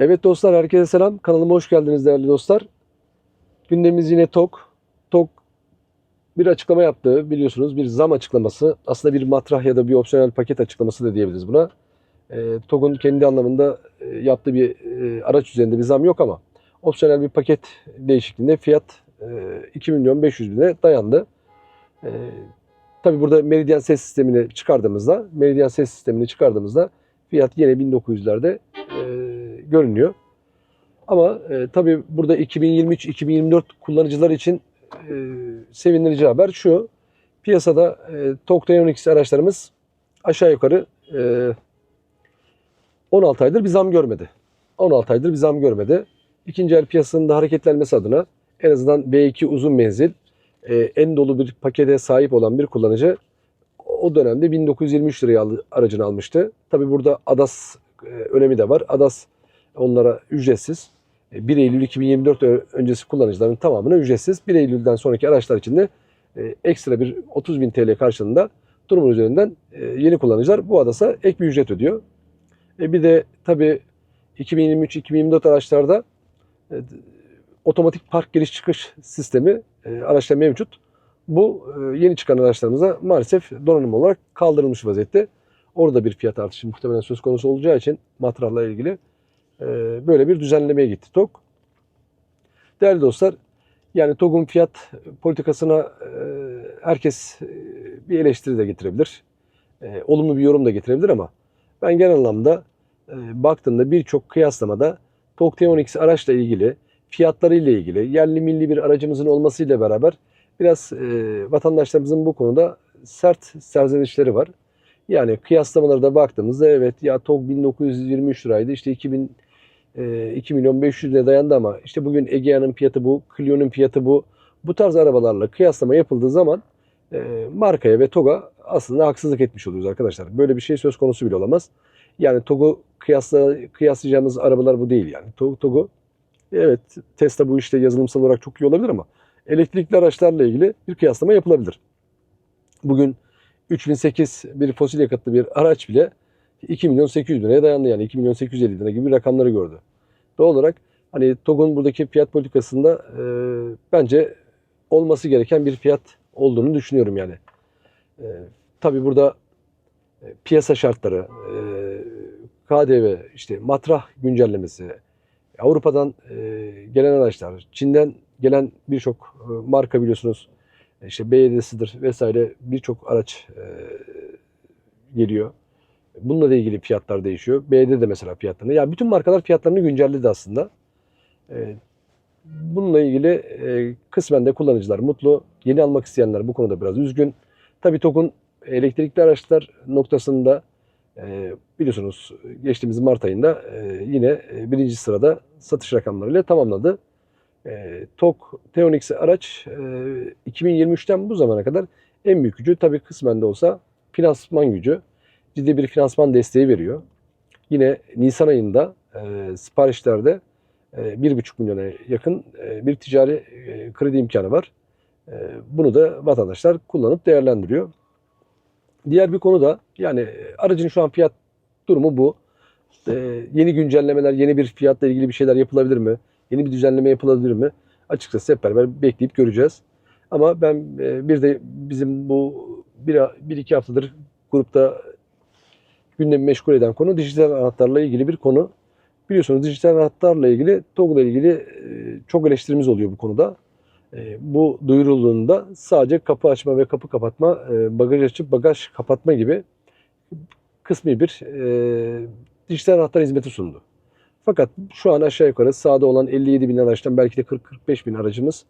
Evet dostlar herkese selam. Kanalıma hoş geldiniz değerli dostlar. Gündemimiz yine TOK. TOK bir açıklama yaptı biliyorsunuz. Bir zam açıklaması. Aslında bir matrah ya da bir opsiyonel paket açıklaması da diyebiliriz buna. E, TOG'un kendi anlamında e, yaptığı bir e, araç üzerinde bir zam yok ama opsiyonel bir paket değişikliğinde fiyat e, 2 milyon 500 bine dayandı. E, Tabi burada Meridian ses sistemini çıkardığımızda, Meridian ses sistemini çıkardığımızda fiyat yine 1900'lerde e, görünüyor. Ama e, tabii burada 2023-2024 kullanıcılar için e, sevindirici haber şu. Piyasada e, TOG T12 araçlarımız aşağı yukarı e, 16 aydır bir zam görmedi. 16 aydır bir zam görmedi. İkinci el piyasanın da hareketlenmesi adına en azından B2 uzun menzil e, en dolu bir pakete sahip olan bir kullanıcı o dönemde 1923 liraya aracını almıştı. Tabii burada ADAS e, önemi de var. ADAS onlara ücretsiz. E, 1 Eylül 2024 ö- öncesi kullanıcıların tamamına ücretsiz. 1 Eylül'den sonraki araçlar için de e, ekstra bir 30 bin TL karşılığında durumun üzerinden e, yeni kullanıcılar bu ADAS'a ek bir ücret ödüyor. E, bir de tabii 2023-2024 araçlarda e, otomatik park giriş çıkış sistemi e, araçta mevcut. Bu e, yeni çıkan araçlarımıza maalesef donanım olarak kaldırılmış vaziyette. Orada bir fiyat artışı muhtemelen söz konusu olacağı için matrahla ilgili e, böyle bir düzenlemeye gitti TOG. Değerli dostlar, yani TOG'un fiyat politikasına e, herkes e, bir eleştiri de getirebilir. E, olumlu bir yorum da getirebilir ama ben genel anlamda baktığımda birçok kıyaslamada TOG T10X araçla ilgili fiyatlarıyla ilgili yerli milli bir aracımızın olmasıyla beraber biraz vatandaşlarımızın bu konuda sert serzenişleri var. Yani kıyaslamalara da baktığımızda evet ya TOG 1923 liraydı işte 2000 e, 2 milyon 500 liraya dayandı ama işte bugün Egea'nın fiyatı bu, Clio'nun fiyatı bu. Bu tarz arabalarla kıyaslama yapıldığı zaman e, markaya ve TOG'a aslında haksızlık etmiş oluyoruz arkadaşlar. Böyle bir şey söz konusu bile olamaz. Yani TOG'u kıyasla, kıyaslayacağımız arabalar bu değil yani. TOG, TOG'u evet Tesla bu işte yazılımsal olarak çok iyi olabilir ama elektrikli araçlarla ilgili bir kıyaslama yapılabilir. Bugün 3008 bir fosil yakıtlı bir araç bile 2 milyon 800 liraya dayandı yani 2 milyon 850 lira gibi rakamları gördü. Doğal olarak hani TOG'un buradaki fiyat politikasında e, bence olması gereken bir fiyat olduğunu düşünüyorum yani. E, tabii burada e, piyasa şartları, e, KDV, işte matrah güncellemesi, Avrupa'dan e, gelen araçlar, Çin'den gelen birçok e, marka biliyorsunuz işte BYD'sidir vesaire birçok araç e, geliyor. Bununla da ilgili fiyatlar değişiyor. BYD de mesela fiyatlarını. Ya bütün markalar fiyatlarını güncelledi aslında. E, bununla ilgili e, kısmen de kullanıcılar mutlu. Yeni almak isteyenler bu konuda biraz üzgün. Tabii TOG'un elektrikli araçlar noktasında e, biliyorsunuz geçtiğimiz Mart ayında e, yine birinci sırada satış rakamlarıyla tamamladı. TOG T10X araç e, 2023'ten bu zamana kadar en büyük gücü tabii kısmen de olsa finansman gücü. Ciddi bir finansman desteği veriyor. Yine Nisan ayında e, siparişlerde e, 1,5 milyona yakın e, bir ticari e, kredi imkanı var. E, bunu da vatandaşlar kullanıp değerlendiriyor. Diğer bir konu da yani aracın şu an fiyat durumu bu. E, yeni güncellemeler, yeni bir fiyatla ilgili bir şeyler yapılabilir mi? Yeni bir düzenleme yapılabilir mi? Açıkçası hep beraber bekleyip göreceğiz. Ama ben e, bir de bizim bu bir, bir iki haftadır grupta gündemi meşgul eden konu dijital anahtarla ilgili bir konu. Biliyorsunuz dijital anahtarla ilgili TOG'la ilgili çok eleştirimiz oluyor bu konuda. Bu duyurulduğunda sadece kapı açma ve kapı kapatma, bagaj açıp bagaj kapatma gibi kısmi bir dijital anahtar hizmeti sundu. Fakat şu an aşağı yukarı sahada olan 57 bin araçtan belki de 40-45 bin aracımız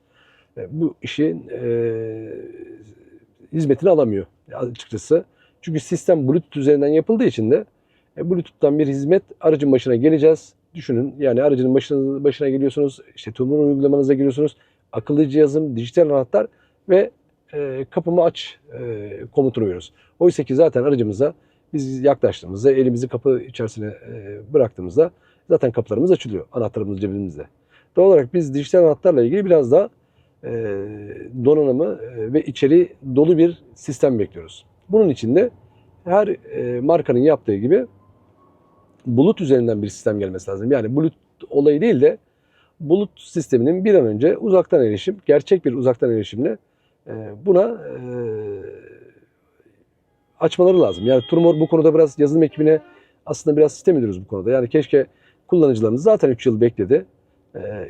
bu işin e, hizmetini alamıyor açıkçası. Çünkü sistem Bluetooth üzerinden yapıldığı için de e, Bluetooth'tan bir hizmet aracın başına geleceğiz. Düşünün yani aracın başına, başına geliyorsunuz, işte Tumur'un uygulamanıza giriyorsunuz. Akıllı cihazım, dijital anahtar ve e, kapımı aç e, komutunu veriyoruz. Oysa ki zaten aracımıza biz yaklaştığımızda elimizi kapı içerisine e, bıraktığımızda zaten kapılarımız açılıyor. Anahtarımız cebimizde. Doğal olarak biz dijital anahtarla ilgili biraz daha e, donanımı e, ve içeri dolu bir sistem bekliyoruz. Bunun için de her e, markanın yaptığı gibi bulut üzerinden bir sistem gelmesi lazım. Yani bulut olayı değil de bulut sisteminin bir an önce uzaktan erişim, gerçek bir uzaktan erişimle e, buna e, açmaları lazım. Yani Turmor bu konuda biraz yazılım ekibine aslında biraz sistem ediyoruz bu konuda. Yani keşke kullanıcılarımız zaten 3 yıl bekledi.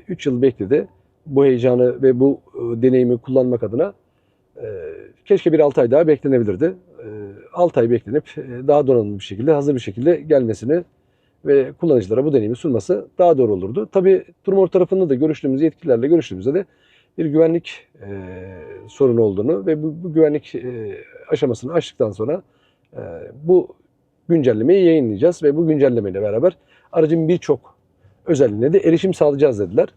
3 yıl bekledi. Bu heyecanı ve bu deneyimi kullanmak adına keşke bir 6 ay daha beklenebilirdi. 6 ay beklenip e, daha donanımlı bir şekilde, hazır bir şekilde gelmesini ve kullanıcılara bu deneyimi sunması daha doğru olurdu. Tabii Turmor tarafında da görüştüğümüz yetkililerle görüştüğümüzde de bir güvenlik e, sorunu olduğunu ve bu, bu güvenlik e, aşamasını aştıktan sonra e, bu güncellemeyi yayınlayacağız ve bu güncellemeyle beraber aracın birçok özelliğine de erişim sağlayacağız dediler.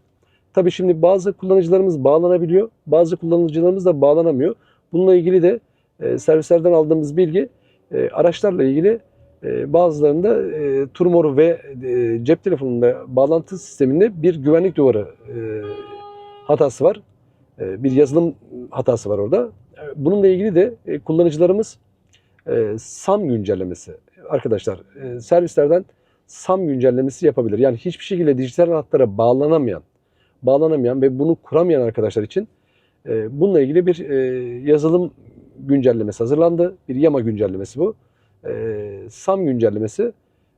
Tabii şimdi bazı kullanıcılarımız bağlanabiliyor, bazı kullanıcılarımız da bağlanamıyor. Bununla ilgili de e, servislerden aldığımız bilgi e, araçlarla ilgili e, bazılarında e, Turmor ve e, cep telefonunda bağlantı sisteminde bir güvenlik duvarı e, hatası var. E, bir yazılım hatası var orada. E, Bununla ilgili de e, kullanıcılarımız e, SAM güncellemesi arkadaşlar e, servislerden SAM güncellemesi yapabilir. Yani hiçbir şekilde dijital hatlara bağlanamayan, bağlanamayan ve bunu kuramayan arkadaşlar için e, bununla ilgili bir e, yazılım güncellemesi hazırlandı. Bir yama güncellemesi bu. E, SAM güncellemesi.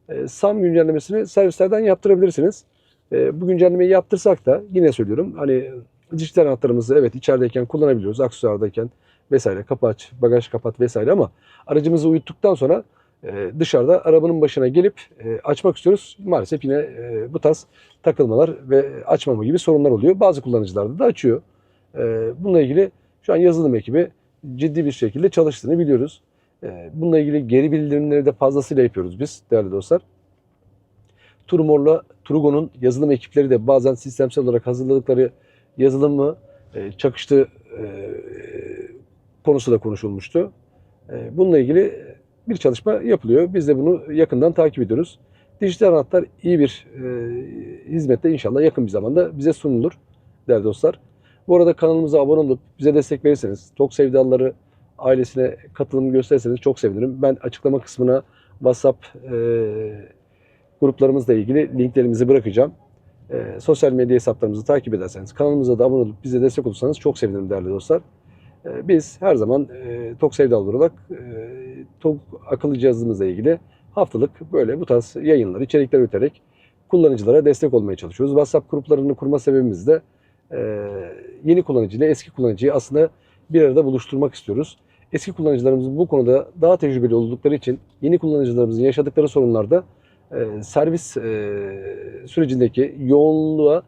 E, SAM güncellemesini servislerden yaptırabilirsiniz. E, bu güncellemeyi yaptırsak da yine söylüyorum hani dijital anahtarımızı evet içerideyken kullanabiliyoruz. Aksesuardayken vesaire kapı aç, bagaj kapat vesaire ama aracımızı uyuttuktan sonra e, dışarıda arabanın başına gelip e, açmak istiyoruz. Maalesef yine e, bu tarz takılmalar ve açmama gibi sorunlar oluyor. Bazı kullanıcılarda da açıyor. E, bununla ilgili şu an yazılım ekibi ciddi bir şekilde çalıştığını biliyoruz. E, bununla ilgili geri bildirimleri de fazlasıyla yapıyoruz biz değerli dostlar. Turmor'la Trugo'nun yazılım ekipleri de bazen sistemsel olarak hazırladıkları yazılımı e, çakıştı e, konusu da konuşulmuştu. Bununla ilgili bir çalışma yapılıyor. Biz de bunu yakından takip ediyoruz. Dijital anahtar iyi bir e, hizmette inşallah yakın bir zamanda bize sunulur değerli dostlar. Bu arada kanalımıza abone olup bize destek verirseniz, Tok Sevdalıları ailesine katılım gösterirseniz çok sevinirim. Ben açıklama kısmına WhatsApp e, gruplarımızla ilgili linklerimizi bırakacağım. E, sosyal medya hesaplarımızı takip ederseniz, kanalımıza da abone olup bize destek olursanız çok sevinirim değerli dostlar. E, biz her zaman e, Tok Sevdalı olarak e, Tok akıllı cihazımızla ilgili haftalık böyle bu tarz yayınlar, içerikler üreterek kullanıcılara destek olmaya çalışıyoruz. WhatsApp gruplarını kurma sebebimiz de e, yeni kullanıcı ile eski kullanıcıyı aslında bir arada buluşturmak istiyoruz. Eski kullanıcılarımız bu konuda daha tecrübeli oldukları için yeni kullanıcılarımızın yaşadıkları sorunlarda e, servis e, sürecindeki yoğunluğa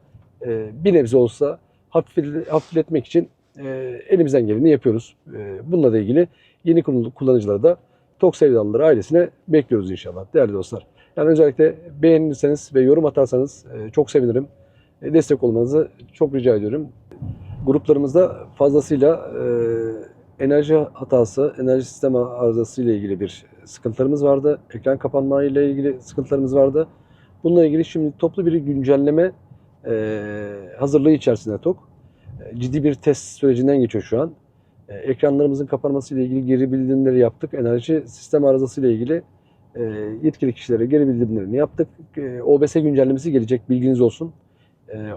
e, bir nebze olsa hafif- hafifletmek için e, elimizden geleni yapıyoruz. E, bununla da ilgili yeni kullanıcıları da Tok Sevdalıları ailesine bekliyoruz inşallah değerli dostlar. Yani özellikle beğenirseniz ve yorum atarsanız e, çok sevinirim. E, destek olmanızı çok rica ediyorum. Gruplarımızda fazlasıyla e, enerji hatası, enerji sistemi arızası ile ilgili bir sıkıntılarımız vardı. Ekran kapanma ile ilgili sıkıntılarımız vardı. Bununla ilgili şimdi toplu bir güncelleme hazırlığı içerisinde TOK. Ciddi bir test sürecinden geçiyor şu an. E, ekranlarımızın kapanması ile ilgili geri bildirimleri yaptık. Enerji sistem arızası ile ilgili e, yetkili kişilere geri bildirimlerini yaptık. E, OBS güncellemesi gelecek bilginiz olsun.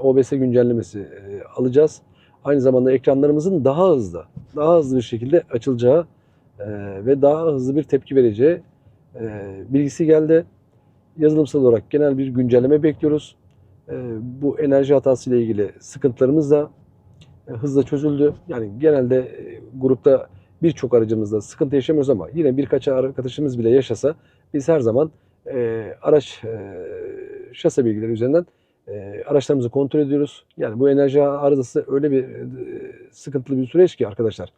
OBS güncellemesi alacağız. Aynı zamanda ekranlarımızın daha hızlı, daha hızlı bir şekilde açılacağı ve daha hızlı bir tepki vereceği bilgisi geldi. Yazılımsal olarak genel bir güncelleme bekliyoruz. Bu enerji hatası ile ilgili sıkıntılarımız da hızla çözüldü. Yani genelde e, grupta birçok aracımızda sıkıntı yaşamıyoruz ama yine birkaç arkadaşımız bile yaşasa biz her zaman e, araç e, şase bilgileri üzerinden e, araçlarımızı kontrol ediyoruz. Yani bu enerji arızası öyle bir e, sıkıntılı bir süreç ki arkadaşlar.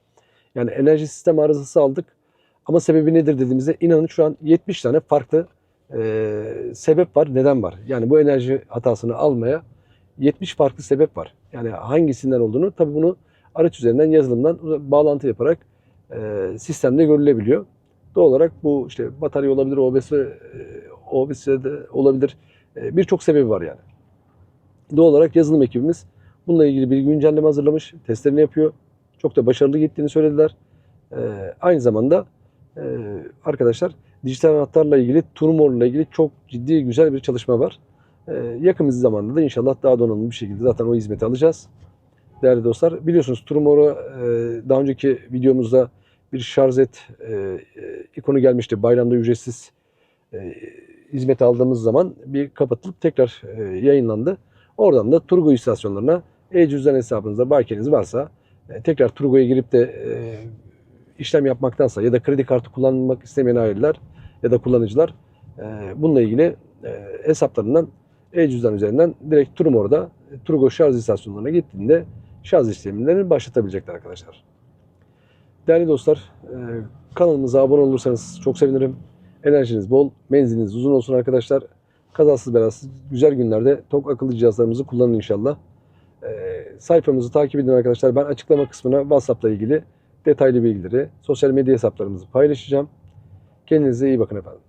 Yani enerji sistem arızası aldık ama sebebi nedir dediğimizde inanın şu an 70 tane farklı e, sebep var, neden var. Yani bu enerji hatasını almaya 70 farklı sebep var. Yani hangisinden olduğunu tabii bunu araç üzerinden yazılımdan bağlantı yaparak e, sistemde görülebiliyor. Doğal olarak bu işte batarya olabilir, OBS, e, OBS'de olabilir. E, Birçok sebebi var yani. Doğal olarak yazılım ekibimiz bununla ilgili bir güncelleme hazırlamış, testlerini yapıyor. Çok da başarılı gittiğini söylediler. E, aynı zamanda e, arkadaşlar dijital anahtarla ilgili, Turmor'la ilgili çok ciddi güzel bir çalışma var. Ee, yakın bir zamanda da inşallah daha donanımlı bir şekilde zaten o hizmeti alacağız. Değerli dostlar biliyorsunuz Turmor'u e, daha önceki videomuzda bir şarj et e, e, ikonu gelmişti. Bayramda ücretsiz hizmet aldığımız zaman bir kapatılıp tekrar yayınlandı. Oradan da Turgo istasyonlarına e-cüzdan hesabınızda bakiyeniz varsa tekrar Turgo'ya girip de işlem yapmaktansa ya da kredi kartı kullanmak istemeyen aileler ya da kullanıcılar bununla ilgili hesaplarından e-cüzdan üzerinden direkt Turmor'da e, Turgo şarj istasyonlarına gittiğinde şarj işlemlerini başlatabilecekler arkadaşlar. Değerli dostlar, e, kanalımıza abone olursanız çok sevinirim. Enerjiniz bol, menziliniz uzun olsun arkadaşlar. Kazasız belasız güzel günlerde TOK akıllı cihazlarımızı kullanın inşallah. E, sayfamızı takip edin arkadaşlar. Ben açıklama kısmına WhatsApp'la ilgili detaylı bilgileri, sosyal medya hesaplarımızı paylaşacağım. Kendinize iyi bakın efendim.